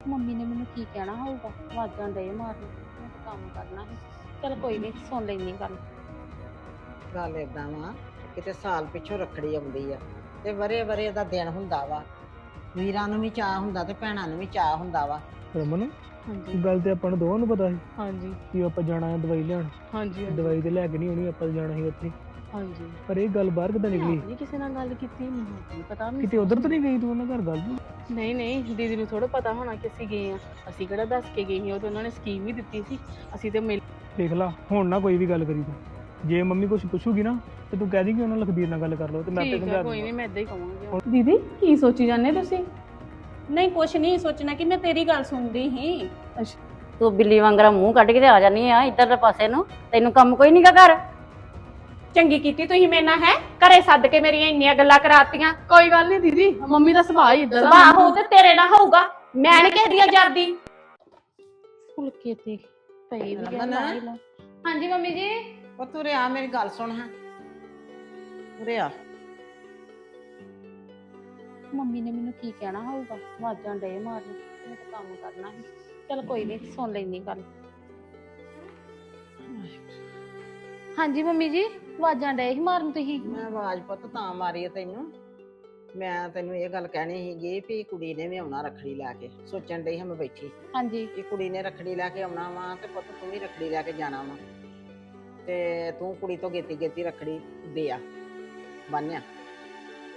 Mummy ਨੇ ਮੈਨੂੰ ਕੀ ਕਹਿਣਾ ਹੋਊਗਾ? ਵਾਜਾਂ ਡੇ ਮਾਰਨ। ਮੈਂ ਤਾਂ ਕੰਮ ਕਰਨਾ ਸੀ। ਚਲ ਕੋਈ ਨਹੀਂ ਸੁਣ ਲੈਣੀ ਗੱਲ। ਗੱਲ ਏਦਾਂ ਵਾ ਕਿਤੇ ਸਾਲ ਪਿੱਛੋਂ ਰੱਖੜੀ ਆਉਂਦੀ ਆ ਤੇ ਵਰੇ ਵਰੇ ਦਾ ਦਿਨ ਹੁੰਦਾ ਵਾ। ਵੀਰਾਂ ਨੂੰ ਵੀ ਚਾਹ ਹੁੰਦਾ ਤੇ ਭੈਣਾਂ ਨੂੰ ਵੀ ਚਾਹ ਹੁੰਦਾ ਵਾ। ਰਮਨ ਹਾਂਜੀ। ਗੱਲ ਤੇ ਆਪਾਂ ਨੂੰ ਦੋਵਾਂ ਨੂੰ ਪਤਾ ਸੀ ਹਾਂਜੀ। ਕਿ ਆਪਾਂ ਜਾਣਾ ਹੈ ਦਵਾਈ ਲੈਣ। ਹਾਂਜੀ ਦਵਾਈ ਤੇ ਲੈ ਕੇ ਨਹੀਂ ਆਉਣੀ ਆਪਾਂ ਜਾਣਾ ਸੀ ਉੱਥੇ। ਹਾਂਜੀ। ਪਰ ਇਹ ਗੱਲ ਬਾਹਰ ਕਿੱਦਾਂ ਨਿਕਲੀ? ਨਹੀਂ ਕਿਸੇ ਨਾਲ ਗੱਲ ਕੀਤੀ ਮੈਨੂੰ ਨਹੀਂ ਪਤਾ ਮੈਨੂੰ ਕਿਤੇ ਉਧਰ ਤਾਂ ਨਹੀਂ ਗਈ ਤੂੰ ਉਹਨਾਂ ਘਰ ਗੱਲ ਨੂੰ? ਨਹੀਂ ਨਹੀਂ ਦੀਦੀ ਨੂੰ ਥੋੜਾ ਪਤਾ ਹੋਣਾ ਕਿ ਅਸੀਂ ਗਏ ਆ ਅਸੀਂ ਕਿਹੜਾ ਦੱਸ ਕੇ ਗਏ ਸੀ ਉਹ ਤੇ ਉਹਨਾਂ ਨੇ ਸਕੀਮ ਵੀ ਦਿੱਤੀ ਸੀ। ਅਸੀਂ ਤੇ ਮਿਲ ਦੇਖ ਲਾ ਹੁਣ ਨਾ ਕੋਈ ਵੀ ਗੱਲ ਕਰੀ ਤੂੰ। ਜੇ ਮੰਮੀ ਕੁਝ ਪੁੱਛੂਗੀ ਨਾ ਤੇ ਤੂੰ ਕਹਿ ਦੀ ਕਿ ਉਹਨਾਂ ਲਖਬੀਰ ਨਾਲ ਗੱਲ ਕਰ ਲਓ ਤੇ ਮੈਂ ਆਪੇ ਠੀਕ ਸਮਝਾ ਆ ਕੋਈ ਦੂੰਗਾ। ਨਹੀਂ ਮੈਂ ਇਦਾਂ ਹੀ ਕਹਾਂਗੀ ਦੀਦੀ ਕੀ ਸੋਚੀ ਜਾਂਦੇ ਤੁਸੀਂ? ਨਹੀਂ ਕੁਛ ਨਹੀਂ ਸੋਚਣਾ ਕਿ ਮੈਂ ਤੇਰੀ ਗੱਲ ਸੁਣਦੀ ਹੀ ਤੂੰ ਬਿੱਲੀ ਵਾਂਗਰਾ ਮੂੰਹ ਕੱਢ ਕੇ ਤੇ ਆ ਜਾਨੀ ਆ ਇੱਧਰਲੇ ਪਾਸੇ ਨੂੰ। ਤੈਨੂੰ ਕੰਮ ਕੋਈ ਨਹੀਂਗਾ ਘਰ? ਚੰਗੀ ਕੀਤੀ ਤੁਸੀਂ ਮੇਰੇ ਨਾਲ ਹੈ? ਘਰੇ ਸੱਦ ਕੇ ਮੇਰੀਆਂ ਇੰਨੀਆਂ ਗੱਲਾਂ ਕਰਾਤੀਆਂ। ਕੋਈ ਗੱਲ ਨਹੀਂ ਦੀਦੀ ਮੰਮੀ ਦਾ ਸੁਭਾਅ ਹੀ ਇਦਾਂ ਸੁਭਾਅ ਹੋ ਤੇ ਤੇਰੇ ਨਾਲ ਹੋਊਗਾ। ਮੈਂ ਨੀ ਕਿਸੇ ਦੀਆਂ ਜਰਦੀ। ਫੁਲਕੇ ਤੇ ਪਈ ਵੀ ਰਮਨ? ਆ ਹਾਂਜੀ ਮੰਮੀ ਜੀ। ਉਹ ਤੁਰੇ ਆ ਮੇਰੀ ਗੱਲ ਸੁਣ ਹਾਂ। ਉਰੇ ਆ ਮੰਮੀ ਨੇ ਮੈਨੂੰ ਕੀ ਕਹਿਣਾ ਹੋਊਗਾ? ਵਾਜਾਂ ਡੇ ਮਾਰਨ ਮੈਂ ਤਾਂ ਕੰਮ ਕਰਨਾ ਸੀ। ਚਲ ਕੋਈ ਨਹੀਂ ਸੁਣ ਲੈਣੀ ਗੱਲ। ਹਾਂਜੀ ਮੰਮੀ ਜੀ। ਵਾਜਾਂ ਡੇ ਹੀ ਮਾਰਨ ਤੁਸੀਂ? ਮੈਂ ਆਵਾਜ਼ ਪੁੱਤ ਤਾਂ ਮਾਰੀ ਆ ਤੈਨੂੰ। ਮੈਂ ਤੈਨੂੰ ਇਹ ਗੱਲ ਕਹਿਣੀ ਸੀਗੀ ਵੀ ਕੁੜੀ ਨੇ ਵੀ ਆਉਣਾ ਰੱਖੜੀ ਲੈ ਕੇ। ਸੋਚਣ ਡਈ ਹਾਂ ਮੈਂ ਬੈਠੀ। ਹਾਂਜੀ। ਕਿ ਕੁੜੀ ਨੇ ਰੱਖੜੀ ਲੈ ਕੇ ਆਉਣਾ ਵਾ ਤੇ ਪੁੱਤ ਤੂੰ ਵੀ ਰੱਖੜੀ ਲੈ ਕੇ ਜਾਣਾ ਵਾ। ਤੇ ਤੂੰ ਕੁੜੀ ਤੋਂ ਗੇਤੀ ਗੇਤੀ ਰੱਖੜੀ ਦੇ ਆ ਬੰਨਿਆ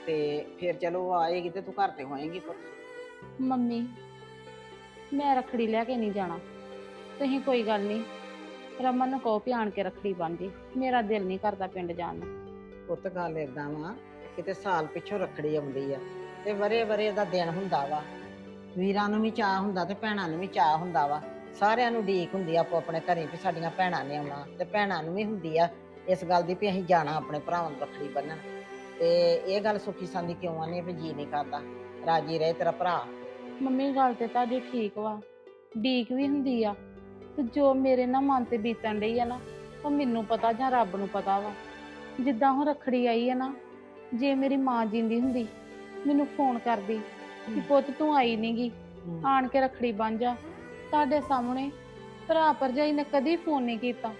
ਤੇ ਫਿਰ ਚਲੋ ਉਹ ਆਏਗੀ ਤੇ ਤੂੰ ਘਰ ਤੇ ਹੋਏਗੀ ਪੁੱਤ। ਮੰਮੀ ਮੈਂ ਰਖੜੀ ਲੈ ਕੇ ਨਹੀਂ ਜਾਣਾ। ਤੁਸੀਂ ਕੋਈ ਗੱਲ ਨਹੀਂ। ਰਮਨ ਨੂੰ ਕਹੋ ਵੀ ਆਣ ਕੇ ਰਖੜੀ ਬੰਨ੍ਹਦੀ ਮੇਰਾ ਦਿਲ ਨਹੀਂ ਕਰਦਾ ਪਿੰਡ ਜਾਣ ਨੂੰ। ਪੁੱਤ ਗੱਲ ਏਦਾਂ ਵਾ ਕਿਤੇ ਸਾਲ ਪਿੱਛੋਂ ਰੱਖੜੀ ਆਉਂਦੀ ਆ ਤੇ ਵਰੇ ਵਰੇ ਦਾ ਦਿਨ ਹੁੰਦਾ ਵਾ। ਵੀਰਾਂ ਨੂੰ ਵੀ ਚਾਹ ਹੁੰਦਾ ਤੇ ਭੈਣਾਂ ਨੂੰ ਵੀ ਚਾਹ ਹੁੰਦਾ ਵਾ। ਸਾਰਿਆਂ ਨੂੰ ਢੀਕ ਹੁੰਦੀ ਆ ਆਪੋ ਆਪਣੇ ਘਰੇ ਵੀ ਸਾਡੀਆਂ ਭੈਣਾਂ ਨੇ ਆਉਣਾ ਤੇ ਭੈਣਾਂ ਨੂੰ ਵੀ ਹੁੰਦੀ ਆ ਇਸ ਗੱਲ ਦੀ ਵੀ ਅਸੀਂ ਜਾਣਾ ਆਪਣੇ ਭਰਾਵਾਂ ਨੂੰ ਰੱਖੜੀ ਬੰਨਣ। ਤੇ ਇਹ ਗੱਲ ਸੁਖੀ ਸੰਦੀ ਕਿਉਂ ਆਨੀ ਵੀ ਜੀ ਨਹੀਂ ਕਰਦਾ। ਰਾਜੀ ਰਹੇ ਤੇਰਾ ਭਰਾ। ਮੰਮੀ ਗੱਲ ਤੇ ਤੁਹਾਡੀ ਠੀਕ ਵਾ। ਡੀਕ ਵੀ ਹੁੰਦੀ ਆ। ਤੇ ਜੋ ਮੇਰੇ ਨਾਲ ਮਨ ਤੇ ਬੀਤਣ ਡਈ ਆ ਨਾ ਉਹ ਮੈਨੂੰ ਪਤਾ ਜਾਂ ਰੱਬ ਨੂੰ ਪਤਾ ਵਾ। ਜਿੱਦਾਂ ਹੁਣ ਰਖੜੀ ਆਈ ਆ ਨਾ ਜੇ ਮੇਰੀ ਮਾਂ ਜਿੰਦੀ ਹੁੰਦੀ ਮੈਨੂੰ ਫੋਨ ਕਰਦੀ ਕਿ ਪੁੱਤ ਤੂੰ ਆਈ ਨਹੀਂਗੀ ਆਣ ਕੇ ਰਖੜੀ ਬਣ ਜਾ। ਤੁਹਾਡੇ ਸਾਹਮਣੇ ਭਰਾ ਭਰਜਾਈ ਨੇ ਕਦੀ ਫੋਨ ਨਹੀਂ ਕੀਤਾ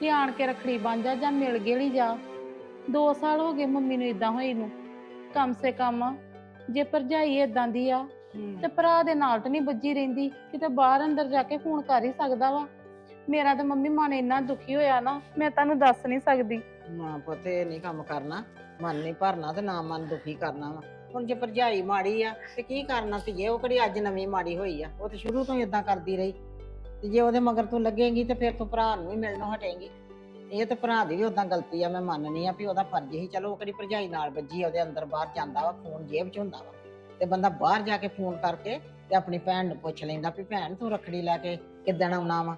ਕਿ ਆਣ ਕੇ ਰਖੜੀ ਬਣ ਜਾ ਜਾਂ ਮਿਲ ਗੇਲੀ ਜਾ। 2 ਸਾਲ ਹੋ ਗਏ ਮੰਮੀ ਨੂੰ ਇਦਾਂ ਹੋਈ ਨੂੰ। ਕਮ ਸੇ ਕਮ ਜੇ ਭਰਜਾਈ ਇਦਾਂ ਦੀ ਆ ਤੇ ਭਰਾ ਦੇ ਨਾਲ ਤਾਂ ਨਹੀਂ ਵੱਜੀ ਰਹਿੰਦੀ ਕਿਤੇ ਬਾਹਰ ਅੰਦਰ ਜਾ ਕੇ ਫੋਨ ਕਰ ਹੀ ਸਕਦਾ ਵਾ। ਮੇਰਾ ਤਾਂ ਮੰਮੀ ਮਨ ਇੰਨਾ ਦੁਖੀ ਹੋਇਆ ਨਾ ਮੈਂ ਤੁਹਾਨੂੰ ਦੱਸ ਨਹੀਂ ਸਕਦੀ। ਮਾਂ ਪੁੱਤ ਇਹ ਨਹੀਂ ਕੰਮ ਕਰਨਾ। ਮਨ ਨਹੀਂ ਭਰਨਾ ਤੇ ਨਾ ਮਨ ਦੁਖੀ ਕਰਨਾ ਵਾ। ਹੁਣ ਜੇ ਭਰਜਾਈ ਮਾੜੀ ਆ ਤੇ ਕੀ ਕਰਨਾ ਧੀਏ? ਉਹ ਕਿਹੜੀ ਅੱਜ ਨਵੀਂ ਮਾੜੀ ਹੋਈ ਆ? ਉਹ ਤੇ ਸ਼ੁਰੂ ਤੋਂ ਹੀ ਇਦਾਂ ਕਰਦੀ ਰਹੀ। ਤੇ ਜੇ ਉਹਦੇ ਮਗਰ ਤੂੰ ਲੱਗੇਂਗੀ ਤੇ ਫਿਰ ਤੂੰ ਭਰਾ ਨੂੰ ਵੀ ਮਿਲਣੋਂ ਹਟੇਂਗੀ। ਇਹ ਤੇ ਭਰਾ ਦੀ ਵੀ ਉਦਾਂ ਗਲਤੀ ਆ ਮੈਂ ਮੰਨਨੀ ਆ ਵੀ ਉਹਦਾ ਫਰਜ਼ ਹੀ। ਚਲੋ ਉਹ ਕਿਹੜੀ ਭਰਜਾਈ ਨਾਲ ਵੱਜੀ ਆ, ਉਹਦੇ ਅੰਦਰ ਬਾਹਰ ਜਾਂਦਾ ਵਾ ਫੋਨ ਜੇਬ 'ਚ ਹੁੰਦਾ ਵਾ। ਤੇ ਬੰਦਾ ਬਾਹਰ ਜਾ ਕੇ ਫੋਨ ਕਰਕੇ ਤੇ ਆਪਣੀ ਭੈਣ ਨੂੰ ਪੁੱਛ ਲੈਂਦਾ ਵੀ ਭੈਣ ਤੂੰ ਰੱਖੜੀ ਲੈ ਕੇ ਕਿੱਦਣ ਆਉਣਾ ਵਾ?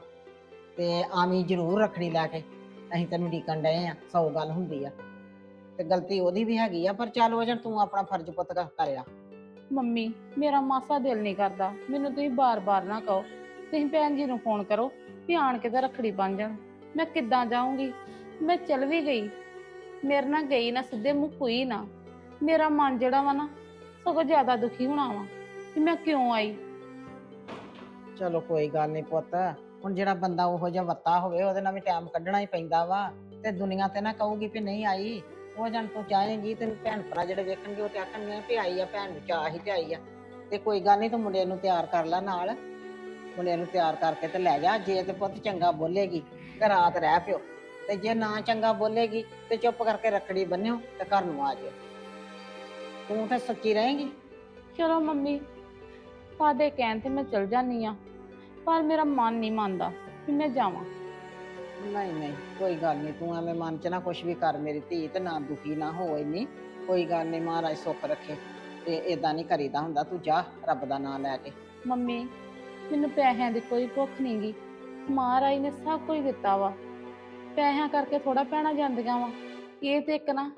ਤੇ ਆਵੀਂ ਜ਼ਰੂਰ ਰੱਖੜੀ ਲੈ ਕੇ। ਅਸੀਂ ਤੈਨੂੰ ਢੀਕਣ ਡਏ ਆ, ਸੌ ਗੱਲ ਹੁੰਦੀ ਆ। ਤੇ ਗਲਤੀ ਉਹਦੀ ਵੀ ਹੈਗੀ ਆ, ਪਰ ਚੱਲ ਉਹ ਜਣ ਤੂੰ ਆਪਣਾ ਫਰਜ਼ ਪੁੱਤ ਕਰਿਆ ਮੰਮੀ, ਮੇਰਾ ਮਾਸਾ ਦਿਲ ਨਹੀਂ ਕਰਦਾ। ਮੈਨੂੰ ਤੁਸੀਂ ਬਾਰ-ਬਾਰ ਨਾ ਕਹੋ। ਤੁਸੀਂ ਭੈਣ ਜੀ ਨੂੰ ਫੋਨ ਕਰੋ ਵੀ ਆਣ ਕੇ ਤਾਂ ਰੱਖੜੀ ਬਣ ਜਾਣ। ਮੈਂ ਕਿੱਦਾਂ ਜਾਊਂਗੀ? ਮੈਂ ਚਲ ਵੀ ਗਈ। ਮੇਰੇ ਨਾਲ ਗਈ ਨਾ, ਸਿੱਧੇ ਮੂੰਹ ਕੋਈ ਨਾ। ਮੇਰਾ ਮਨ ਜਿਹੜਾ ਵਾ ਨਾ ਸਗੋਂ ਜ਼ਿਆਦਾ ਦੁਖੀ ਹੋਣਾ ਵਾ ਕਿ ਮੈਂ ਕਿਉਂ ਆਈ? ਚਲੋ ਕੋਈ ਗੱਲ ਨਹੀਂ ਪੁੱਤ। ਹੁਣ ਜਿਹੜਾ ਬੰਦਾ ਉਹੋ ਜਿਹਾ ਵੱਤਾ ਹੋਵੇ, ਉਹਦੇ ਨਾਲ ਵੀ ਟਾਈਮ ਕੱਢਣਾ ਹੀ ਪੈਂਦਾ ਵਾ। ਤੇ ਦੁਨੀਆ ਤੇ ਨਾ ਕਹੂਗੀ ਵੀ ਨਹੀਂ ਆਈ। ਉਹ ਜਣ ਤੂੰ ਚਾਹੇਂਗੀ, ਤੈਨੂੰ ਭੈਣ ਭਰਾ ਜਿਹੜੇ ਵੇਖਣਗੇ, ਉਹ ਤੇ ਆਖਣਗੇ ਵੀ ਆਈ ਆ, ਭੈਣ ਨੂੰ ਚਾਹ ਹੀ ਤੇ ਆਈ ਆ। ਤੇ ਕੋਈ ਗੱਲ ਨਹੀਂ ਤੂੰ ਮੁੰਡੇ ਨੂੰ ਤਿਆਰ ਕਰ ਲੈ ਨਾਲ। ਮੁੰਡੇ ਨੂੰ ਤਿਆਰ ਕਰਕੇ ਤੇ ਲੈ ਜਾ, ਜੇ ਤੇ ਪੁੱਤ ਚੰਗਾ ਬੋਲੇਗੀ, ਤੇ ਰਾਤ ਰਹਿ ਪਿਓ। ਤੇ ਜੇ ਨਾ ਚੰਗਾ ਬੋਲੇਗੀ, ਤੇ ਚੁੱਪ ਕਰਕੇ ਰੱਖੜੀ ਬੰਨਿਓ ਤੇ ਘਰ ਨੂੰ ਆ ਜਾਇਓ ਤੂੰ ਤਾਂ ਸੱਚੀ ਰਹੇਂਗੀ? ਚਲੋ ਮੰਮੀ ਤੁਹਾਡੇ ਕਹਿਣ ਤੇ ਮੈਂ ਚਲ ਜਾਨੀ ਆ ਪਰ ਮੇਰਾ ਮਨ ਨਹੀਂ ਮੰਨਦਾ ਕਿ ਮੈਂ ਜਾਵਾਂ। ਨਹੀਂ ਨਹੀਂ ਕੋਈ ਗੱਲ ਨਹੀਂ ਤੂੰ ਐਵੇਂ ਮਨ ਚ ਨਾ ਕੁਛ ਵੀ ਕਰ ਮੇਰੀ ਧੀ ਤੇ ਨਾ ਦੁਖੀ ਨਾ ਹੋ ਇੰਨੀ ਕੋਈ ਗੱਲ ਨਹੀਂ ਮਹਾਰਾਜ ਸੁੱਖ ਰੱਖੇ ਤੇ ਇਦਾਂ ਨਹੀਂ ਕਰੀਦਾ ਹੁੰਦਾ ਤੂੰ ਜਾ ਰੱਬ ਦਾ ਨਾਮ ਲੈ ਕੇ। ਮੰਮੀ ਮੈਨੂੰ ਪੈਸਿਆਂ ਦੀ ਕੋਈ ਭੁੱਖ ਨਹੀਂਗੀ ਮਹਾਰਾਜ ਨੇ ਸਭ ਕੁਝ ਦਿੱਤਾ ਵਾ। ਪੈਸਿਆਂ ਕਰਕੇ ਥੋੜਾ ਪੈਣਾ ਜਾਂਦੀਆਂ ਵਾ ਇਹ ਤੇ ਇੱਕ ਨਾ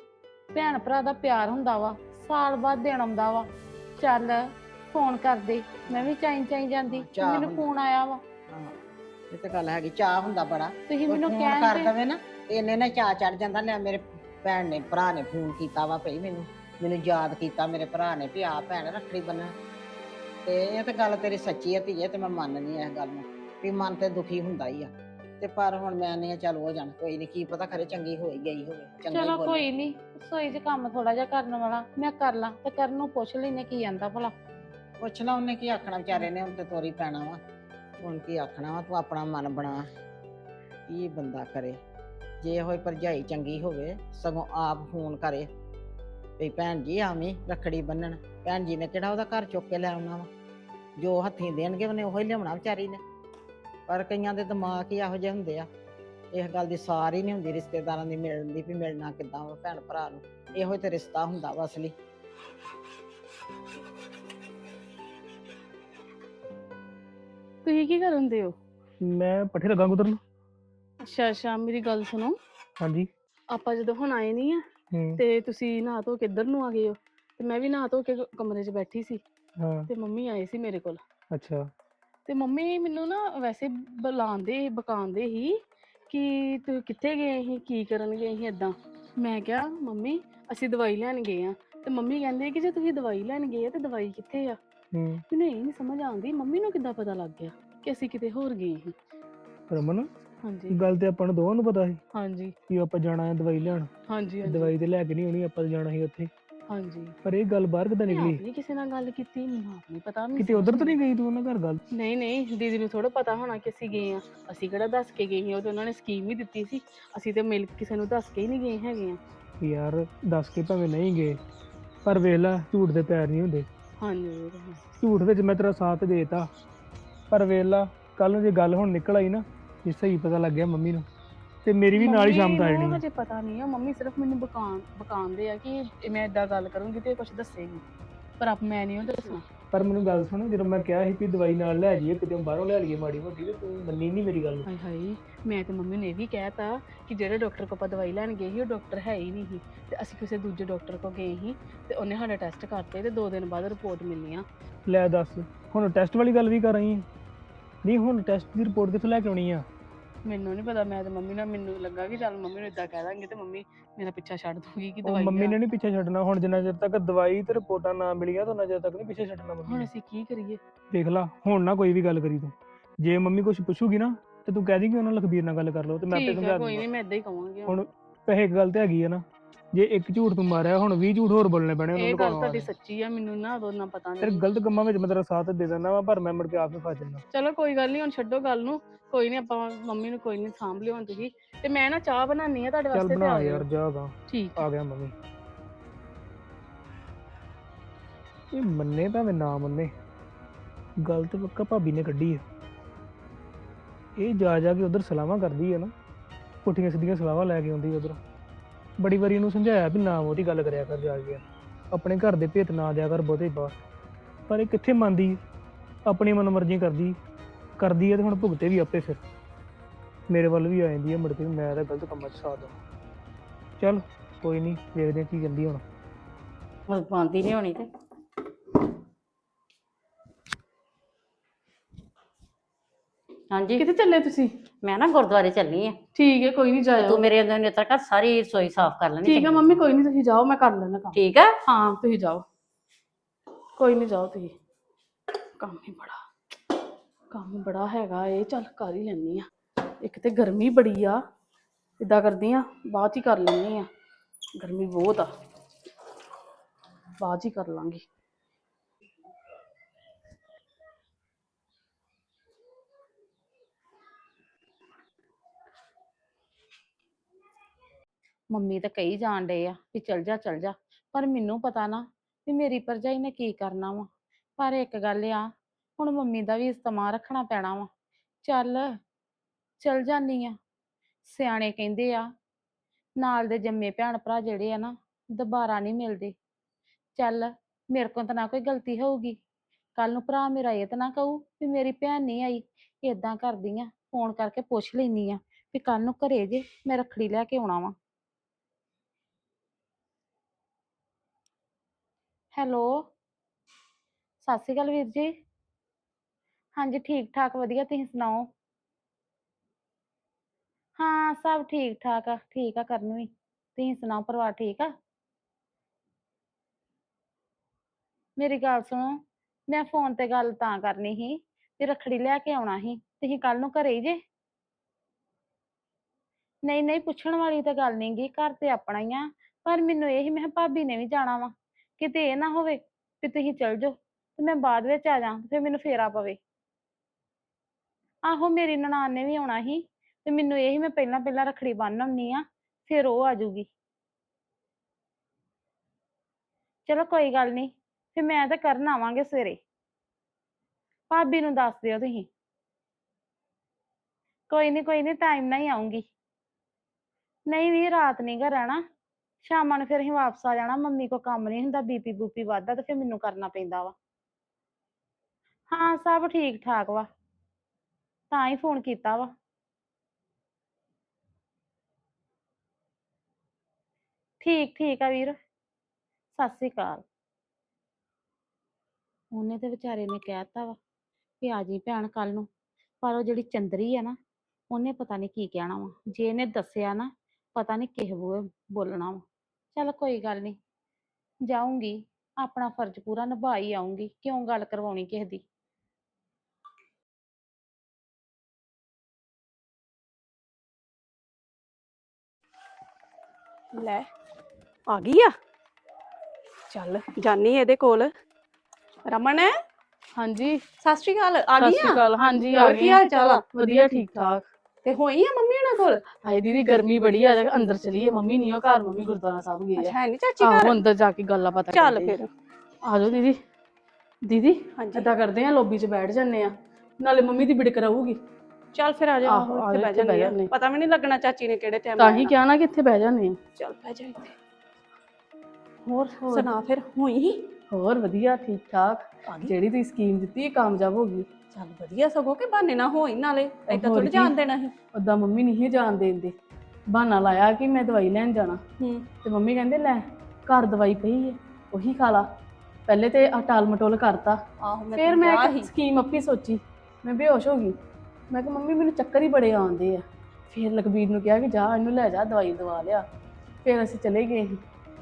ਭੈਣ ਭਰਾ ਦਾ ਪਿਆਰ ਹੁੰਦਾ ਵਾ। ਸਾਲ ਬਾਅਦ ਦੇਣ ਆਉਂਦਾ ਵਾ। ਚੱਲ ਫੋਨ ਕਰਦੇ ਮੈਂ ਵੀ ਚਾਈ ਚਾਈ ਜਾਂਦੀ। ਚਾਅ ਮੈਨੂੰ ਹੁੰਦਾ। ਫੋਨ ਆਇਆ ਵਾ। ਹਾਂ ਇਹ ਤੇ ਗੱਲ ਹੈਗੀ ਚਾਹ ਹੁੰਦਾ ਬੜਾ। ਤੁਸੀਂ ਕੋਈ ਮੈਨੂੰ ਫੋਨ ਕਰ ਦਵੇ ਨਾ ਤੇ ਇਹਨੇ ਨਾ ਚਾਹ ਚੜ ਜਾਂਦਾ। ਲੈ ਮੇਰੇ ਭੈਣ ਨੇ ਭਰਾ ਨੇ ਫੋਨ ਕੀਤਾ ਵਾ ਭਈ ਮੈਨੂੰ। ਮੈਨੂੰ ਯਾਦ ਕੀਤਾ ਮੇਰੇ ਭਰਾ ਨੇ ਵੀ ਆ ਭੈਣ ਰੱਖੜੀ ਬੰਨਣ। ਤੇ ਇਹ ਤਾਂ ਗੱਲ ਤੇਰੀ ਸੱਚੀ ਹੈ ਧੀਏ ਤੇ ਮੈਂ ਮੰਨਨੀ ਇਸ ਗੱਲ ਨੂੰ। ਵੀ ਮਨ ਤੇ ਦੁਖੀ ਹੁੰਦਾ ਹੀ ਆ। ਤੇ ਪਰ ਹੁਣ ਮੈਂ ਨਹੀਂ ਚੱਲ ਹੋ ਜਾਣ ਕੋਈ ਨਹੀਂ ਕੀ ਪਤਾ ਖਰੇ ਚੰਗੀ ਹੋਈ ਗਈ ਹੋਵੇ ਚੰਗੀ ਚਲੋ ਬੋਲੀ। ਕੋਈ ਨਹੀਂ ਸੋਈ 'ਚ ਕੰਮ ਥੋੜਾ ਜਿਹਾ ਕਰਨ ਵਾਲਾ ਮੈਂ ਕਰ ਲਾਂ ਤੇ ਕਰਨ ਨੂੰ ਪੁੱਛ ਲੈਨੇ ਕੀ ਆਂਦਾ ਭਲਾ। ਪੁੱਛ ਲਾ ਉਹਨੇ ਕੀ ਆਖਣਾ ਵਿਚਾਰੇ ਨੇ ਹੁਣ ਤੇ ਤੋਰੀ ਪੈਣਾ ਵਾ। ਹੁਣ ਕੀ ਆਖਣਾ ਵਾ ਤੂੰ ਆਪਣਾ ਮਨ ਬਣਾ ਕੀ ਬੰਦਾ ਕਰੇ। ਜੇ ਹੋਈ ਭਰਜਾਈ ਚੰਗੀ ਹੋਵੇ ਸਗੋਂ ਆਪ ਫੋਨ ਕਰੇ ਵੀ ਭੈਣ ਜੀ ਆਵੀਂ ਰੱਖੜੀ ਬੰਨਣ। ਭੈਣ ਜੀ ਨੇ ਕਿਹੜਾ ਉਹਦਾ ਘਰ ਚੁੱਕ ਕੇ ਲੈ ਆਉਣਾ ਵਾ? ਜੋ ਹੱਥੀਂ ਦੇਣਗੇ ਉਹਨੇ ਉਹੀ ਲਿਆਉਣਾ ਵਿਚਾਰੀ ਨੇ। ਪਰ ਕਈਆਂ ਦੇ ਦਿਮਾਗ ਹੀ ਇਹੋ ਜਿਹੇ ਹੁੰਦੇ ਆ। ਇਸ ਗੱਲ ਦੀ ਸਾਰ ਹੀ ਨਹੀਂ ਹੁੰਦੀ ਰਿਸ਼ਤੇਦਾਰਾਂ ਦੀ ਮਿਲਣ ਦੀ ਵੀ ਮਿਲਣਾ ਕਿੱਦਾਂ ਵਾ ਭੈਣ ਭਰਾ ਨੂੰ। ਇਹੋ ਹੀ ਤੇ ਰਿਸ਼ਤਾ ਹੁੰਦਾ ਵਾ ਅਸਲੀ। ਤੁਸੀਂ ਕੀ ਕਰਨ ਦੇ ਹੋ? ਮੈਂ ਪੱਠੇ ਲੱਗਾ ਕੁਤਰਨ ਅੱਛਾ ਅੱਛਾ ਮੇਰੀ ਗੱਲ ਸੁਣੋ। ਹਾਂਜੀ। ਆਪਾਂ ਜਦੋਂ ਹੁਣ ਆਏ ਨਹੀਂ ਆ ਹੂੰ। ਤੇ ਤੁਸੀਂ ਨਹਾ ਧੋ ਕੇ ਇੱਧਰ ਨੂੰ ਆ ਗਏ ਹੋ। ਤੇ ਮੈਂ ਵੀ ਨਹਾ ਧੋ ਕੇ ਕ- ਕਮਰੇ 'ਚ ਬੈਠੀ ਸੀ। ਹਾਂ। ਤੇ ਮੰਮੀ ਆਏ ਸੀ ਮੇਰੇ ਕੋਲ। ਅੱਛਾ। ਤੇ ਮੰਮੀ ਮੈਨੂੰ ਨਾ ਵੈਸੇ ਬੁਲਾਉਂਦੇ ਬਕਾਉਂਦੇ ਹੀ ਕਿ ਤੂੰ ਕਿੱਥੇ ਗਏ ਸੀ ਕੀ ਕਰਨ ਗਏ ਸੀ ਇਦਾਂ ਮੈਂ ਕਿਹਾ ਮੰਮੀ ਅਸੀਂ ਦਵਾਈ ਲੈਣ ਗਏ ਆ ਤੇ ਮੰਮੀ ਕਹਿੰਦੇ ਕਿ ਜੇ ਤੁਸੀਂ ਦਵਾਈ ਲੈਣ ਗਏ ਆ ਤੇ ਦਵਾਈ ਕਿੱਥੇ ਆ? ਹੂੰ। ਮੈਨੂੰ ਇਹ ਨਹੀਂ ਸਮਝ ਆਉਂਦੀ ਮੰਮੀ ਨੂੰ ਕਿੱਦਾਂ ਪਤਾ ਲੱਗ ਗਿਆ ਕਿ ਅਸੀਂ ਕਿਤੇ ਹੋਰ ਗਏ ਸੀ? ਰਮਨ ਹਾਂਜੀ। ਗੱਲ ਤੇ ਆਪਾਂ ਨੂੰ ਦੋਵਾਂ ਨੂੰ ਪਤਾ ਸੀ ਹਾਂਜੀ। ਕਿ ਆਪਾਂ ਜਾਣਾ ਹੈ ਦਵਾਈ ਲੈਣ। ਹਾਂਜੀ ਹਾਂਜੀ। ਦਵਾਈ ਤੇ ਲੈ ਕੇ ਨਹੀਂ ਆਉਣੀ ਆਪਾਂ ਤਾਂ ਜਾਣਾ ਸੀ ਉੱਥੇ। ਹਾਂਜੀ। ਪਰ ਇਹ ਗੱਲ ਬਾਹਰ ਕਿੱਦਾਂ ਮੈਂ ਨਿਕਲੀ? ਆਪ ਨੀ ਕਿਸੇ ਨਾਲ ਗੱਲ ਕੀਤੀ? ਮੈਨੂੰ ਆਪ ਨਹੀਂ ਪਤਾ ਮੈਨੂੰ ਕਿਤੇ ਉਧਰ ਤਾਂ ਨਹੀਂ ਗਈ ਤੂੰ ਉਹਨਾਂ ਘਰ ਗੱਲ? ਨਹੀਂ ਨਹੀਂ ਦੀਦੀ ਨੂੰ ਥੋੜਾ ਪਤਾ ਹੋਣਾ ਕਿ ਅਸੀਂ ਗਏ ਆ ਅਸੀਂ ਕਿਹੜਾ ਦੱਸ ਕੇ ਗਏ ਸੀ? ਉਹ ਤੇ ਉਹਨਾਂ ਨੇ ਸਕੀਮ ਹੀ ਦਿੱਤੀ ਸੀ। ਅਸੀਂ ਤੇ ਮਿਲ ਕਿਸੇ ਨੂੰ ਦੱਸ ਕੇ ਹੀ ਨਹੀਂ ਗਏ ਹੈਗੇ ਆ ਯਾਰ ਦੱਸ ਕੇ ਭਾਵੇਂ ਨਹੀਂ ਗਏ ਪਰ ਵੇਖ ਲੈ ਝੂਠ ਦੇ ਪੈਰ ਨਹੀਂ ਹੁੰਦੇ। ਹਾਂਜੀ ਇਹ ਤਾਂ ਹੈ। ਝੂਠ ਵਿੱਚ ਮੈਂ ਤੇਰਾ ਸਾਥ ਦੇਤਾ। ਪਰ ਵੇਖ ਲਾ ਕੱਲ ਨੂੰ ਜੇ ਗੱਲ ਹੁਣ ਨਿਕਲ ਆਈ ਨਾ ਜੇ ਸਹੀ ਪਤਾ ਲੱਗ ਗਿਆ ਮੰਮੀ ਨੂੰ। ਤੇ ਮੇਰੀ ਵੀ ਨਾਲ ਹੀ ਮੰਮੀ ਸ਼ਾਮ ਦਾ ਨੂੰ। ਆਣੀ ਹਜੇ ਪਤਾ ਨਹੀਂ ਆ। ਮੰਮੀ ਸਿਰਫ ਮੈਨੂੰ ਬਕਾਨ ਬਕਾਉਂਦੇ ਆ ਕਿ ਇਹ ਮੈਂ ਇਦਾਂ ਗੱਲ ਕਰੂੰਗੀ ਤੇ ਕੁਝ ਦੱਸੇਗੀ ਪਰ ਆਪ ਮੈਂ ਨਹੀਂ ਉਹ ਦੱਸਣਾ ਪਰ ਮੈਨੂੰ ਗੱਲ ਸੁਣ ਜਦੋਂ ਮੈਂ ਕਿਹਾ ਸੀ ਕਿ ਦਵਾਈ ਨਾਲ ਲੈ ਜਾਈਏ ਕਿਤੇ ਬਾਹਰੋਂ ਲੈ ਲਈਏ ਮਾੜੀ ਮੋਟੀ ਤੇ ਤੂੰ ਮੰਨੀ ਨਹੀਂ ਮੇਰੀ ਗੱਲ। ਹਾਏ ਹਾਏ ਮੈਂ ਤੇ ਮੰਮੀ ਨੇ ਇਹ ਵੀ ਕਹਿਤਾ ਕਿ ਜਿਹੜੇ ਡਾਕਟਰ ਕੋਲ ਆਪਾਂ ਦਵਾਈ ਲੈਣ ਗਏ ਸੀ ਉਹ ਡਾਕਟਰ ਹੈ ਹੀ ਨਹੀਂ ਸੀ। ਤੇ ਅਸੀਂ ਕਿਸੇ ਦੂਜੇ ਡਾਕਟਰ ਕੋਲ ਗਏ ਸੀ ਤੇ ਉਹਨੇ ਸਾਡਾ ਟੈਸਟ ਕਰਤੇ ਤੇ 2 ਦਿਨ ਬਾਅਦ ਰਿਪੋਰਟ ਮਿਲਣੀ ਆ। ਲੈ ਦੱਸ ਹੁਣ ਟੈਸਟ ਵਾਲੀ ਗੱਲ ਵੀ ਕਰ ਰਹੀ ਹੈ। ਨਹੀਂ ਹੁਣ ਟੈਸਟ ਦੀ ਰਿਪੋਰਟ ਕਿੱਥੋਂ ਲੈ ਕੇ ਆਉਣੀ ਆ? ਮੈਨੂੰ ਨਹੀਂ ਪਤਾ ਮੈਂ ਤੇ ਮੰਮੀ ਨਾਲ ਮੈਨੂੰ ਲੱਗਾ ਕਿ ਚੱਲ ਮੰਮੀ ਨੂੰ ਇਦਾਂ ਕਹਿ ਦਾਂਗੇ ਤੇ ਮੰਮੀ ਮੇਰਾ ਪਿੱਛਾ ਛੱਡ ਦੂਗੀ ਕਿ ਉਹ ਦਵਾਈ ਮੰਮੀ। ਨੇ ਨਹੀਂ ਪਿੱਛੇ ਛੱਡਣਾ ਹੁਣ ਜਿੰਨਾ ਚਿਰ ਤੱਕ ਦਵਾਈ ਤੇ ਰਿਪੋਰਟਾਂ ਨਾ ਮਿਲੀਆਂ ਤਾਂ ਉਹਨਾਂ ਚਿਰ ਤੱਕ ਨਹੀਂ ਪਿੱਛੇ ਛੱਡਣਾ ਮੰਮੀ ਹੁਣ ਨੇ। ਅਸੀਂ ਕੀ ਕਰੀਏ? ਦੇਖ ਲਾ ਹੁਣ ਨਾ ਕੋਈ ਵੀ ਗੱਲ ਕਰੀ ਤੂੰ। ਜੇ ਮੰਮੀ ਕੁਝ ਪੁੱਛੂਗੀ ਨਾ ਤੇ ਤੂੰ ਕਹਿ ਦੀ ਕਿ ਉਹਨਾਂ ਲਖਬੀਰ ਨਾਲ ਗੱਲ ਕਰ ਲਓ ਤੇ ਮੈਂ ਆਪੇ ਠੀਕ ਸਮਝਾ ਆ ਕੋਈ ਦੂੰਗਾ। ਨਹੀਂ ਮੈਂ ਇਦਾਂ ਹੀ ਕਵਾਂਗੀ ਹੁਣ ਪੈਸੇ ਇੱਕ ਗੱਲ ਤੇ ਹੈਗੀ ਆ ਨਾ। ਜੇ ਇੱਕ ਝੂਠ ਤੂੰ ਮਾਰਿਆ ਹੁਣ 20 ਝੂਠ ਹੋਰ ਬੋਲਣੇ ਪੈਣੇ ਉਹਨਾਂ ਇਹ ਗੱਲ ਤੁਹਾਡੀ। ਸੱਚੀ ਆ ਮੈਨੂੰ ਨਾ ਉਦੋਂ ਨਾ ਪਤਾ ਤੇਰੇ ਨਹੀਂ। ਗਲਤ ਕੰਮਾਂ ਵਿੱਚ ਮੈਂ ਤੇਰਾ ਸਾਥ ਦੇ ਦਿੰਦਾ ਵਾ ਪਰ ਮੈਂ ਮੁੜ ਕੇ ਆਪ ਹੀ ਫਸ ਜਾਂਦਾ। ਚਲੋ ਕੋਈ ਗੱਲ ਨਹੀਂ ਹੁਣ ਛੱਡੋ ਗੱਲ ਨੂੰ। ਕੋਈ ਨਹੀਂ ਆਪਾਂ ਮੰਮੀ ਨੂੰ ਕੋਈ ਨਹੀਂ ਸਾਂਭ ਲਿਓ ਹੁਣ ਤੁਸੀਂ। ਤੇ ਮੈਂ ਨਾ ਚਾਹ ਬਣਾਉਣੀ ਆ ਤੁਹਾਡੇ ਚੱਲ ਵਾਸਤੇ ਤੇ ਬਣਾ ਆ ਯਾਰ ਜਾਓ ਜਾਗਾ ਠੀਕ ਆ। ਗਿਆ ਮੰਮੀ। ਇਹ ਮੰਨੇ ਭਾਵੇਂ ਨਾ ਮੰਨੇ ਗੱਲ ਤੇ ਪੱਕਾ ਭਾਬੀ ਨੇ ਕੱਢੀ ਹੈ ਇਹ ਜਾ ਜਾ ਕੇ ਉਧਰ ਸਲਾਹਾਂ ਕਰਦੀ ਹੈ ਨਾ ਪੁੱਠੀਆਂ ਸਿੱਧੀਆਂ ਸਲਾਹਾਂ ਲੈ ਕੇ ਆਉਂਦੀ ਉਧਰ। ਬੜੀ ਵਾਰੀ ਉਹਨੂੰ ਸਮਝਾਇਆ ਵੀ ਨਾ ਉਹਦੀ ਗੱਲ ਕਰਿਆ ਕਰ ਜਾ ਕੇ। ਆਪਣੇ ਘਰ ਦੇ ਭੇਤ ਨਾ ਦਿਆ ਕਰ ਬਹੁਤੇ ਬਾਹਰ। ਪਰ ਇਹ ਕਿੱਥੇ ਮੰਨਦੀ? ਆਪਣੀ ਮਨਮਰਜ਼ੀ ਕਰਦੀ। ਕਰਦੀ ਹੈ ਤੇ ਹੁਣ ਭੁਗਤੇ ਵੀ ਆਪੇ ਫਿਰ। ਮੇਰੇ ਵੱਲ ਵੀ ਆ ਜਾਂਦੀ ਹੈ ਮੁੜ ਕੇ ਵੀ ਮੈਂ ਤਾਂ ਗਲਤ ਕੰਮਾਂ 'ਚ ਸਾਥ ਦਵਾਂ ਚੱਲ, ਕੋਈ ਨਹੀਂ ਦੇਖਦੇ ਹਾਂ ਕੀ ਕਹਿੰਦੀ ਹੁਣ। ਬਸ ਪਾਉਂਦੀ ਨਹੀਂ ਹੋਣੀ ਤੇ। ਹਾਂਜੀ। ਕਿੱਥੇ ਚੱਲੇ ਤੁਸੀਂ? ਮੈਂ ਨਾ ਗੁਰਦੁਆਰੇ ਚੱਲੀ ਆ। ਠੀਕ ਹੈ ਕੋਈ ਨਹੀਂ ਜਾਇਓ। ਤੂੰ ਮੇਰੇ ਅੰਦਰ ਨੇਤਰ ਕਰ ਸਾਰੀ ਰਸੋਈ ਸਾਫ਼ ਕਰ ਲੈਣੀ ਠੀਕ ਹੈ। ਮੰਮੀ ਕੋਈ ਨਹੀਂ ਤੁਸੀਂ ਜਾਓ ਮੈਂ ਕਰ ਲੈਣਾ ਕੰਮ। ਠੀਕ ਆ? ਹਾਂ ਤੁਸੀਂ ਜਾਓ। ਕੋਈ ਨਹੀਂ ਜਾਓ ਤੁਸੀਂ। ਕੰਮ ਹੀ ਬੜਾ ਕੰਮ ਬੜਾ ਹੈਗਾ ਇਹ ਚੱਲ ਕਰ ਹੀ ਲੈਣੀ ਆ। ਇੱਕ ਤੇ ਗਰਮੀ ਬੜੀ ਆ ਇਦਾਂ ਕਰਦੀ ਆ ਬਾਅਦ ਹੀ ਕਰ ਲੈਣੀ ਆ। ਗਰਮੀ ਬਹੁਤ ਆ। ਬਾਅਦ ਹੀ ਕਰ ਲਾਂਗੀ। ਮੰਮੀ ਤਾਂ ਕਹੀ ਜਾਣ ਡਏ ਆ ਵੀ ਚਲ ਜਾ ਚਲ ਜਾ। ਪਰ ਮੈਨੂੰ ਪਤਾ ਨਾ ਵੀ ਮੇਰੀ ਭਰਜਾਈ ਨੇ ਕੀ ਕਰਨਾ ਵਾ। ਪਰ ਇੱਕ ਗੱਲ ਆ, ਹੁਣ ਮੰਮੀ ਦਾ ਵੀ ਇਸਤਮਾਲ ਰੱਖਣਾ ਪੈਣਾ ਵਾ। ਚੱਲ, ਚਲ ਜਾਨੀ ਆ। ਸਿਆਣੇ ਕਹਿੰਦੇ ਆ, ਨਾਲ ਦੇ ਜੰਮੇ ਭੈਣ ਭਰਾ ਜਿਹੜੇ ਆ ਨਾ, ਦੁਬਾਰਾ ਨਹੀਂ ਮਿਲਦੇ। ਚੱਲ, ਮੇਰੇ ਕੋਲ ਤਾਂ ਨਾ ਕੋਈ ਗਲਤੀ ਹੋਊਗੀ। ਕੱਲ ਨੂੰ ਭਰਾ ਮੇਰਾ ਇਹ ਤਾਂ ਨਾ ਕਹੂ ਵੀ ਮੇਰੀ ਭੈਣ ਨਹੀਂ ਆਈ। ਏਦਾਂ ਕਰਦੀ ਆ, ਫੋਨ ਕਰਕੇ ਪੁੱਛ ਲੈਨੀ ਆ ਵੀ ਕੱਲ ਨੂੰ ਘਰੇ ਜੇ ਮੈਂ ਰੱਖੜੀ ਲੈ ਕੇ ਆਉਣਾ ਵਾ। ਹੈਲੋ। ਸਤਿ ਸ਼੍ਰੀ ਅਕਾਲ ਵੀਰ ਜੀ। ਹਾਂਜੀ ਠੀਕ ਠਾਕ ਵਧੀਆ, ਤੁਸੀਂ ਸੁਣਾਓ? ਹਾਂ, ਸਭ ਠੀਕ ਠਾਕ ਆ, ਠੀਕ ਆ ਕਰਨ ਵੀ। ਤੁਸੀਂ ਸੁਣਾਓ, ਪਰਿਵਾਰ ਠੀਕ ਆ? ਮੇਰੀ ਗੱਲ ਸੁਣੋ, ਮੈਂ ਫੋਨ ਤੇ ਗੱਲ ਤਾਂ ਕਰਨੀ ਸੀ ਕਿ ਰੱਖੜੀ ਲੈ ਕੇ ਆਉਣਾ ਸੀ, ਤੁਸੀਂ ਕੱਲ ਨੂੰ ਘਰੇ ਹੀ ਜੇ? ਨਹੀਂ ਨਹੀਂ ਪੁੱਛਣ ਵਾਲੀ ਤਾਂ ਗੱਲ ਨੀ ਗੀ ਘਰ ਤੇ ਆਪਣਾ ਹੀ ਆ, ਪਰ ਮੈਨੂੰ ਇਹ ਹੀ ਮੈਂ ਕਿਹਾ ਭਾਬੀ ਨੇ ਵੀ ਜਾਣਾ ਵਾ। ਕਿਤੇ ਇਹ ਨਾ ਹੋਵੇ ਵੀ ਤੁਸੀਂ ਚਲ ਜਾਓ ਤੇ ਮੈਂ ਬਾਅਦ ਵਿੱਚ ਆ ਜਾ ਫਿਰ ਮੈਨੂੰ ਫੇਰਾ ਪਵੇ। ਆਹੋ, ਮੇਰੀ ਨਨਾਣ ਨੇ ਵੀ ਆਉਣਾ ਸੀ ਤੇ ਮੈਨੂੰ ਇਹ ਹੀ ਮੈਂ ਪਹਿਲਾਂ ਪਹਿਲਾਂ ਰੱਖੜੀ ਬੰਨ੍ਹ ਆਉਂਦੀ ਆ ਫਿਰ ਉਹ ਆ ਜਾਊਗੀ। ਚਲੋ ਕੋਈ ਗੱਲ ਨਹੀਂ, ਫਿਰ ਮੈਂ ਤਾਂ ਕਰਨ ਆਵਾਂਗੇ ਸਵੇਰੇ। ਭਾਬੀ ਨੂੰ ਦੱਸ ਦਿਓ ਤੁਸੀਂ। ਕੋਈ ਨਹੀਂ ਕੋਈ ਨਹੀਂ ਟਾਈਮ ਨਾਲ ਹੀ ਆਉਂਗੀ ਨਹੀਂ ਵੀ ਰਾਤ ਨਹੀਂ ਘਰ ਰਹਿਣਾ। ਸ਼ਾਮਾਂ ਨੂੰ ਫਿਰ ਅਸੀਂ ਵਾਪਸ ਆ ਜਾਣਾ, ਮੰਮੀ ਕੋ ਕੰਮ ਨਹੀਂ ਹੁੰਦਾ, ਬੀਪੀ ਬੂਪੀ ਵੱਧਦਾ ਤੇ ਫਿਰ ਮੈਨੂੰ ਕਰਨਾ ਪੈਂਦਾ ਵਾ। ਹਾਂ, ਸਭ ਠੀਕ ਠਾਕ ਵਾ। ਤਾਂ ਹੀ ਫੋਨ ਕੀਤਾ ਵਾ। ਠੀਕ ਠੀਕ ਆ ਵੀਰ। ਸਤਿ ਸ੍ਰੀ ਅਕਾਲ। ਉਹਨੇ ਤੇ ਵਿਚਾਰੇ ਨੇ ਕਹਿਤਾ ਵਾ ਕਿ ਆ ਜੀ ਭੈਣ ਕੱਲ ਨੂੰ। ਪਰ ਉਹ ਜਿਹੜੀ ਚੰਦਰੀ ਆ ਨਾ, ਉਹਨੇ ਪਤਾ ਨਹੀਂ ਕੀ ਕਹਿਣਾ ਵਾ। ਜੇ ਇਹਨੇ ਦੱਸਿਆ ਨਾ, ਪਤਾ ਨਹੀਂ ਕਿਹ ਬੋਲਣਾ ਵਾ। ਚੱਲ ਕੋਈ ਗੱਲ ਨਹੀਂ ਜਾਊਂਗੀ ਆਪਣਾ ਫਰਜ਼ ਪੂਰਾ ਨਿਭਾ ਹੀ ਆਊਂਗੀ ਕਿਉਂ ਗੱਲ ਕਰਵਾਉਣੀ ਕਿਸੇ ਦੀ? ਲੈ ਆ ਗਈ ਆ? ਚੱਲ ਜਾਨੀ ਇਹਦੇ ਕੋਲ। ਰਮਨ? ਹਾਂਜੀ। ਸਤਿ ਸ਼੍ਰੀ ਅਕਾਲ ਆ ਸਤਿ ਗਈ ਸ਼੍ਰੀ ਆ ਅਕਾਲ ਹਾਂਜੀ ਆ ਹੋਰ ਗਈ ਕੀ ਹਾਲ ਚਾਲ ਆ? ਵਧੀਆ ਠੀਕ ਠਾਕ ਤੇ ਹੋਈ ਆ ਮੰਮੀ? ਕੋਲ ਹਾਏ ਦੀਦੀ ਗਰਮੀ ਬੜੀ ਆ ਜਾ ਅੰਦਰ ਚਲੀਏ ਮੰਮੀ ਨਹੀਂ ਉਹ ਘਰ ਮੰਮੀ ਗੁਰਦੁਆਰਾ ਸਾਹਿਬ ਗਈ ਅੱਛਾ ਆ। ਹੈ ਨਹੀਂ ਚਾਚੀ ਆਹੋ ਘਰ ਅੰਦਰ ਜਾ ਕੇ ਗੱਲਾਂ ਪਤਾ ਚੱਲ ਫਿਰ। ਆ। ਜਾਓ ਦੀਦੀ। ਦੀਦੀ ਹਾਂਜੀ। ਏਦਾਂ ਕਰਦੇ ਆ ਲੌਬੀ 'ਚ ਬੈਠ ਜੰਨੇ ਆ। ਨਾਲੇ ਮੰਮੀ ਦੀ ਬਿੜਕ ਰਹੂਗੀ। ਚੱਲ ਫਿਰ ਆ ਜਾ ਆਹੋ, ਆ ਇੱਥੇ ਜਾ, ਬਹਿ ਇੱਥੇ ਬਹਿ ਜਾਂਦੇ ਆ। ਜਾਂਦੇ। ਪਤਾ ਵੀ ਨਹੀਂ ਲੱਗਣਾ ਚਾਚੀ ਨੇ ਕਿਹੜੇ ਟਾਈਮ ਤਾਂ ਹੀ ਕਿਹਾ ਨਾ ਕਿ ਇੱਥੇ ਬਹਿ ਜਾਂਦੇ ਆ। ਚੱਲ ਬਹਿ ਜਾ ਇੱਥੇ। ਹੋਰ ਸੁਣਾ ਫਿਰ ਹੋਈ? ਹੋਰ ਵਧੀਆ ਠੀਕ ਠਾਕ ਆ ਜਿਹੜੀ ਤੁਸੀਂ ਸਕੀਮ ਦਿੱਤੀ ਇਹ ਕਾਮਯਾਬ ਹੋ ਗਈ। ਚੱਲ ਵਧੀਆ ਸਗੋਂ ਕਿ ਬਹਾਨੇ ਨਾ ਹੋਈ ਨਾਲੇ ਹੋਰ ਥੋੜੀ। ਜਾਣ ਦੇਣਾ ਸੀ। ਉਦਾਂ ਮੰਮੀ ਨਹੀਂ ਸੀ ਜਾਣ ਦੇਂਦੇ ਬਹਾਨਾ ਲਾਇਆ ਕਿ ਮੈਂ ਦਵਾਈ ਲੈਣ ਜਾਣਾ। ਹੂੰ। ਤੇ ਮੰਮੀ ਕਹਿੰਦੇ ਲੈ ਘਰ ਦਵਾਈ ਪਈ ਹੈ ਉਹੀ ਖਾ ਲਾ। ਪਹਿਲੇ ਤੇ ਆ ਟਾਲ ਮਟੋਲ ਕਰਤਾ। ਆਹੋ ਮੈਂ ਫਿਰ ਮੈਂ ਇੱਕ ਸਕੀਮ ਅੱਪੀ ਸੋਚੀ। ਮੈਂ ਬੇਹੋਸ਼ ਹੋ ਗਈ। ਮੈਂ ਕਿਹਾ ਮੰਮੀ ਮੈਨੂੰ ਚੱਕਰ ਹੀ ਬੜੇ ਆਉਂਦੇ ਆ। ਫਿਰ ਲਖਬੀਰ ਨੂੰ ਕਿਹਾ ਕਿ ਜਾ ਇਹਨੂੰ ਲੈ ਜਾ ਦਵਾਈ ਦਵਾ ਲਿਆ। ਫਿਰ ਅਸੀਂ ਚਲੇ ਗਏ ਸੀ।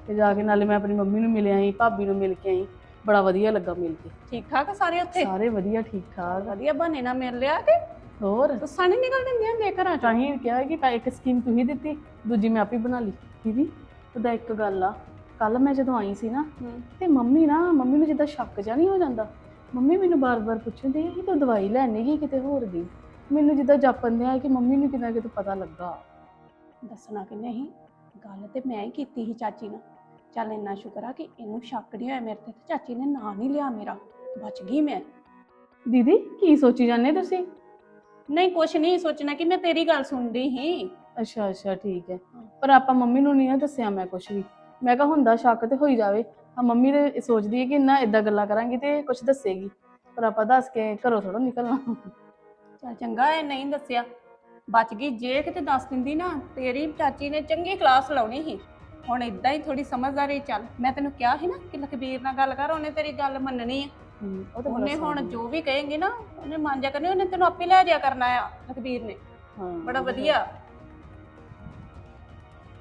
ਤੇ ਜਾ ਕੇ ਨਾਲੇ ਮੈਂ ਆਪਣੀ ਮੰਮੀ ਨੂੰ ਮਿਲਿਆ ਸੀ ਭਾਬੀ ਨੂੰ ਮਿਲ ਕੇ ਆਈ। ਬੜਾ ਵਧੀਆ ਲੱਗਾ ਮਿਲ ਕੇ। ਠੀਕ ਠਾਕ ਆ ਸਾਰੇ ਉੱਥੇ? ਸਾਰੇ ਵਧੀਆ ਠੀਕ ਠਾਕ। ਵਧੀਆ ਬਹਾਨੇ ਨਾਲ ਮਿਲ ਲਿਆ ਕਿ? ਹੋਰ? ਗੁੱਸਾ ਨਹੀਂ ਨਿਕਲ ਦਿੰਦੀਆਂ ਹੁੰਦੀਆਂ ਘਰਾਂ ਤਾਂ ਚੋਂ? ਹੀ ਕਿਹਾ ਕਿ ਪਾ- ਇੱਕ ਸਕੀਮ ਤੁਸੀਂ ਦਿੱਤੀ ਦੂਜੀ ਮੈਂ ਆਪੇ ਬਣਾ ਲਈ। ਦੀਦੀ ਉਹਦਾ ਇੱਕ ਗੱਲ ਆ ਕੱਲ ਮੈਂ ਜਦੋਂ ਆਈ ਸੀ ਨਾ ਹੂੰ। ਤੇ ਮੰਮੀ ਨਾ ਮੰਮੀ ਨੂੰ ਜਿੱਦਾਂ ਸ਼ੱਕ ਜਿਹਾ ਨਹੀਂ ਹੋ ਜਾਂਦਾ। ਮੰਮੀ ਮੈਨੂੰ ਬਾਰ-ਬਾਰ ਪੁੱਛਦੇ ਕਿ ਤੂੰ ਦਵਾਈ ਲੈਣੀ ਗਈ ਕਿਤੇ ਹੋਰ ਗਈ ਮੈਨੂੰ ਜਿੱਦਾਂ ਜਾਪਣ ਦਿਆ ਕਿ ਮੰਮੀ ਨੂੰ ਕਿਤੇ ਕਿਤੇ ਪਤਾ ਲੱਗਾ। ਦੱਸਣਾ ਕਿ ਨਹੀਂ ਗੱਲ ਤੇ ਮੈਂ ਹੀ ਕੀਤੀ ਸੀ ਚਾਚੀ ਨਾਲ। ਚੱਲ ਇੰਨਾ ਸ਼ੁਕਰ ਆ ਕਿ ਇਹਨੂੰ ਸ਼ੱਕ ਨਹੀਂ ਹੋਇਆ ਮੇਰੇ ਤੇ ਤੇ ਚਾਚੀ ਨੇ ਨਾਂ ਨਹੀਂ ਲਿਆ ਮੇਰਾ। ਬਚ ਗਈ ਮੈਂ। ਦੀਦੀ ਕੀ ਸੋਚੀ ਜਾਂਦੇ ਤੁਸੀਂ? ਨਹੀਂ ਕੁਛ ਨਹੀਂ ਸੋਚਣਾ ਕਿ ਮੈਂ ਤੇਰੀ ਗੱਲ ਸੁਣਦੀ ਸੀ। ਅੱਛਾ ਅੱਛਾ ਠੀਕ ਹੈ। ਪਰ ਆਪਾਂ ਮੰਮੀ ਨੂੰ ਨਹੀਂ ਨਾ ਦੱਸਿਆ ਮੈਂ ਕੁਝ ਵੀ। ਮੈਂ ਕਿਹਾ ਹੁੰਦਾ ਸ਼ੱਕ ਤੇ ਹੋਈ ਜਾਵੇ। ਆ ਮੰਮੀ ਦੇ ਸੋਚਦੀ ਹੈ ਕਿ ਨਾ ਇਦਾਂ ਗੱਲਾਂ ਕਰਾਂਗੀ ਤੇ ਕੁਝ ਦੱਸੇਗੀ। ਪਰ ਆਪਾਂ ਦੱਸ ਕੇ ਘਰੋਂ ਥੋੜਾ ਨਿਕਲਣਾ। ਚੱਲ ਚੰਗਾ ਇਹ ਨਹੀਂ ਦੱਸਿਆ। ਬਚ ਗਈ ਜੇ ਕਿਤੇ ਦੱਸ ਦਿੰਦੀ ਨਾ ਤੇਰੀ ਚਾਚੀ ਨੇ ਚੰਗੀ ਕਲਾਸ ਲਾਉਣੀ ਸੀ। ਹੁਣ ਇਦਾਂ ਹੀ ਥੋੜੀ ਸਮਝਦਾਰੀ ਚੱਲ। ਮੈਂ ਤੈਨੂੰ ਕਿਹਾ ਸੀ ਨਾ ਕਿ ਲਖਬੀਰ ਨਾਲ ਗੱਲ ਕਰ ਉਹਨੇ ਤੇਰੀ ਗੱਲ ਮੰਨਣੀ ਹੈ ਹਮ, ਉਹ ਤਾਂ ਬੜਾ ਉਹਨੇ ਹੁਣ। ਜੋ ਵੀ ਕਹੇਂਗੇ ਨਾ ਉਹਨੇ ਮੰਨ ਜਾ ਕਰਨੀ ਉਹਨੇ ਤੈਨੂੰ ਆਪੇ ਲੈ ਜਾ ਕਰਨਾ ਆ ਲਖਬੀਰ ਨੇ। ਹਾਂ, ਬੜਾ ਵਧੀਆ।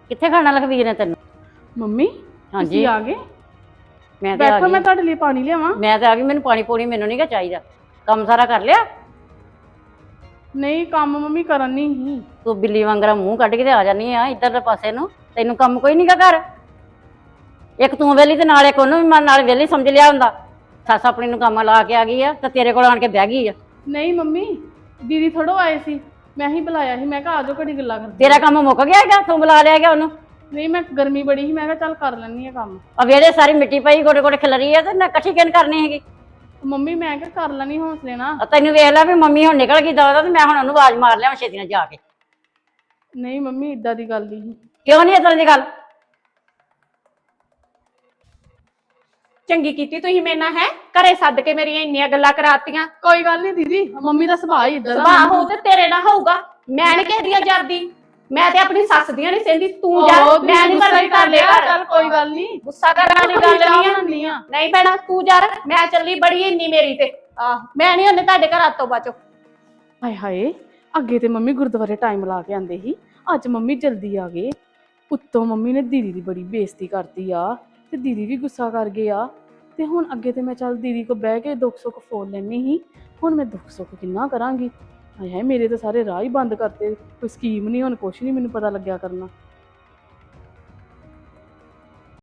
ਕਿੱਥੇ ਖਾਣਾ ਲਖਵੀਰ ਨੇ ਤੈਨੂੰ? ਮੰਮੀ ਹਾਂਜੀ। ਤੁਸੀਂ ਆ ਗਏ? ਮੈਂ ਤੇ ਆ ਬੈਠੋ ਮੈਂ ਗਈ ਤੁਹਾਡੇ ਲਈ ਪਾਣੀ ਲਿਆਵਾਂ। ਮੈਂ ਤੇ ਆ ਗਈ ਮੈਨੂੰ ਪਾਣੀ ਪੂਣੀ ਮੈਨੂੰ ਨਹੀਂਗਾ ਚਾਹੀਦਾ। ਕੰਮ ਸਾਰਾ ਕਰ ਲਿਆ? ਨਹੀਂ ਕੰਮ ਮੰਮੀ ਕਰਨ ਨਹੀਂ ਹੀ ਤੂੰ ਬਿੱਲੀ ਵਾਂਗਰਾ ਮੂੰਹ ਕੱਢ ਕੇ ਤੇ ਆ ਜਾਨੀ ਆ ਇੱਧਰ ਦੇ ਪਾਸੇ ਨੂੰ। ਤੈਨੂੰ ਕੰਮ ਕੋਈ ਨਹੀਂਗਾ ਘਰ? ਇੱਕ ਤੂੰ ਵੇਲੀ ਤੇ ਨਾਲ ਇੱਕ ਉਹਨੂੰ ਵੀ ਮਨ ਨਾਲ ਵੇਲੀ ਸਮਝ ਲਿਆ ਹੁੰਦਾ। ਸੱਸ ਆਪਣੀ ਨੂੰ ਕੰਮ ਲਾ ਕੇ ਆ ਗਈ ਆ ਤੇ ਤੇਰੇ ਕੋਲ ਆਣ ਕੇ ਬਹਿ ਗਈ ਆ। ਨਹੀਂ ਮੰਮੀ ਦੀਦੀ ਥੋੜੋ ਆਏ ਸੀ। ਮੈਂ ਹੀ ਬੁਲਾਇਆ ਸੀ ਮੈਂ ਕਿਹਾ ਆਜੋ ਘੜੀ ਗੱਲਾਂ ਕਰਦੇ ਤੇਰਾ ਕੰਮ ਮੁੱਕ ਗਿਆ ਹੈਗਾ? ਤੂੰ ਬੁਲਾ ਲਿਆ ਗਿਆ ਉਹਨੂੰ? ਨਹੀਂ ਮੈਂ ਗਰਮੀ ਬੜੀ ਸੀ ਮੈਂ ਕਿਹਾ ਚੱਲ ਕਰ ਲੈਣੀ ਆ ਕੰਮ। ਆ ਵੇਲੇ ਸਾਰੀ ਮਿੱਟੀ ਪਈ ਗੋਡੇ ਗੋਡੇ ਖਿਲਰੀ ਆ ਤੇ ਨਾ ਇਕੱਠੀ ਕਿਨ ਕਰਨੀ ਹੈਗੀ? ਮੰਮੀ ਮੈਂ ਕਿਹਾ ਕਰ ਲੈਣੀ ਹੌਸਲੇ ਨਾਲ। ਆ ਤੈਨੂੰ ਵੇਖ ਲੈ ਵੀ ਮੰਮੀ ਹੁਣ ਨਿਕਲ ਗਈ ਦਵਾ ਤੇ ਮੈਂ ਹੁਣ ਉਹਨੂੰ ਆਵਾਜ਼ ਮਾਰ ਲਿਆ ਛੇਤੀ ਨਾਲ ਜਾ ਕੇ। ਨਹੀਂ ਮੰਮੀ ਇਦਾਂ ਦੀ ਗੱਲ ਨਹੀਂ। ਕਿਉਂ ਨਹੀਂ ਇਦਾਂ ਦੀ ਗੱਲ? ਚੰਗੀ ਕੀਤੀ ਤੁਸੀਂ ਮੇਰੇ ਨਾਲ ਹੈ? ਘਰੇ ਸੱਦ ਕੇ ਮੇਰੀਆਂ ਇੰਨੀਆਂ ਗੱਲਾਂ ਕਰਾਤੀਆਂ। ਕੋਈ ਗੱਲ ਨਹੀਂ ਦੀਦੀ ਮੰਮੀ ਦਾ ਸੁਭਾਅ ਹੀ ਇਦਾਂ ਦਾ। ਸੁਭਾਅ ਹੋ ਤੇ ਤੇਰੇ ਨਾਲ ਹੋਊਗਾ। ਮੈਂ ਨੀ ਕਿਸੇ ਦੀਆਂ ਜਰਦੀ। ਮੈਂ ਤੇ ਆਪਣੀ ਸੱਸ ਦੀਆਂ ਨਹੀਂ ਸਹਿੰਦੀ। ਤੂੰ ਜਾ ਓਹੋ, ਮੈਂ ਨਹੀਂ ਗੁੱਸਾ ਕਰਦੀ ਹੀ ਕਰ ਕਰ ਲਿਆ ਲਿਆ ਚੱਲ ਕੋਈ ਗੱਲ ਨਹੀਂ। ਗੁੱਸਾ ਕਰਨ ਵਾਲੀ ਗੱਲ ਨਹੀਂ ਆ। ਨਹੀਂ ਭੈਣਾ ਤੂੰ ਜਾ ਮੈਂ ਚੱਲੀ ਬੜੀ ਇੰਨੀ ਮੇਰੀ ਤੇ। ਆਹ। ਮੈਂ ਨਹੀਂ ਉਹਨੇ ਤੁਹਾਡੇ ਘਰ ਤੋਂ ਬਚੋ। ਹਾਏ ਹਾਏ ਅੱਗੇ ਤੇ ਮੰਮੀ ਗੁਰਦੁਆਰੇ ਟਾਈਮ ਲਾ ਕੇ ਆਂਦੇ ਸੀ। ਅੱਜ ਮੰਮੀ ਜਲਦੀ ਆ ਗਏ। ਉੱਤੋਂ ਮੰਮੀ ਨੇ ਦੀਦੀ ਦੀ ਬੜੀ ਬੇਇੱਜ਼ਤੀ ਕਰਤੀ ਆ ਤੇ ਦੀਦੀ ਵੀ ਗੁੱਸਾ ਕਰ ਗਏ ਆ। ਤੇ ਹੁਣ ਅੱਗੇ ਤੇ ਮੈਂ ਚੱਲ ਦੀਦੀ ਕੋ ਬਹਿ ਕੇ ਦੁੱਖ ਸੁੱਖ ਫੋਲ ਲੈਣੀ ਸੀ। ਹੁਣ ਮੈਂ ਦੁੱਖ ਸੁੱਖ ਕਿੰਨਾ ਕਰਾਂਗੀ? ਹਾਏ ਹਾਏ, ਮੇਰੇ ਤਾਂ ਸਾਰੇ ਰਾਹ ਹੀ ਬੰਦ ਕਰਤੇ। ਕੋਈ ਸਕੀਮ ਨਹੀਂ ਹੁਣ ਕੁਛ ਨਹੀਂ ਮੈਨੂੰ ਪਤਾ ਲੱਗਿਆ ਕਰਨਾ।